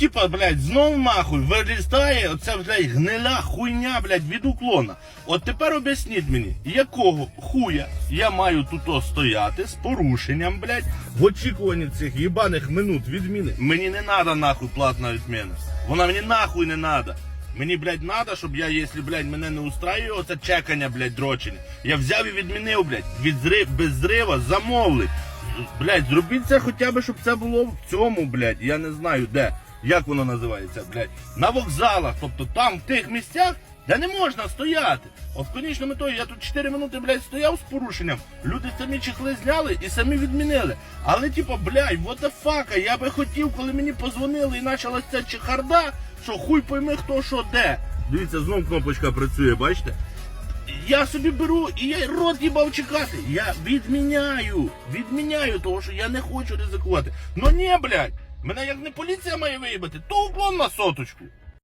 Типа, блядь, знов нахуй вилізає оця, блядь, гнила хуйня, блядь, від уклона. От тепер об'ясніть мені, якого хуя я маю тут стояти з порушенням, блядь, в очікуванні цих їбаних минут відміни. Мені не надо нахуй платна відміна. Вона мені нахуй не надо. Мені, блядь, надо, щоб я, якщо, блядь, мене не устраює оце чекання, блядь, дрочення. Я взяв і відмінив, блядь, від зрив, без зрива замовили. Блядь, зробіть це хоча б, щоб це було в цьому, блядь, я не знаю де. Як воно називається, блядь? На вокзалах, тобто там, в тих місцях, де не можна стояти. От в конічному метою я тут 4 минути, блядь, стояв з порушенням. Люди самі чехли зняли і самі відмінили. Але, типа, блядь, what the fuck, я би хотів, коли мені позвонили і почалася ця чехарда, що хуй пойми хто що де. Дивіться, знов кнопочка працює, бачите? Я собі беру і я рот їбав чекати. Я відміняю, відміняю, того що я не хочу ризикувати. Ну ні, блядь, мене як не поліція має виїбати, то уклон на соточку.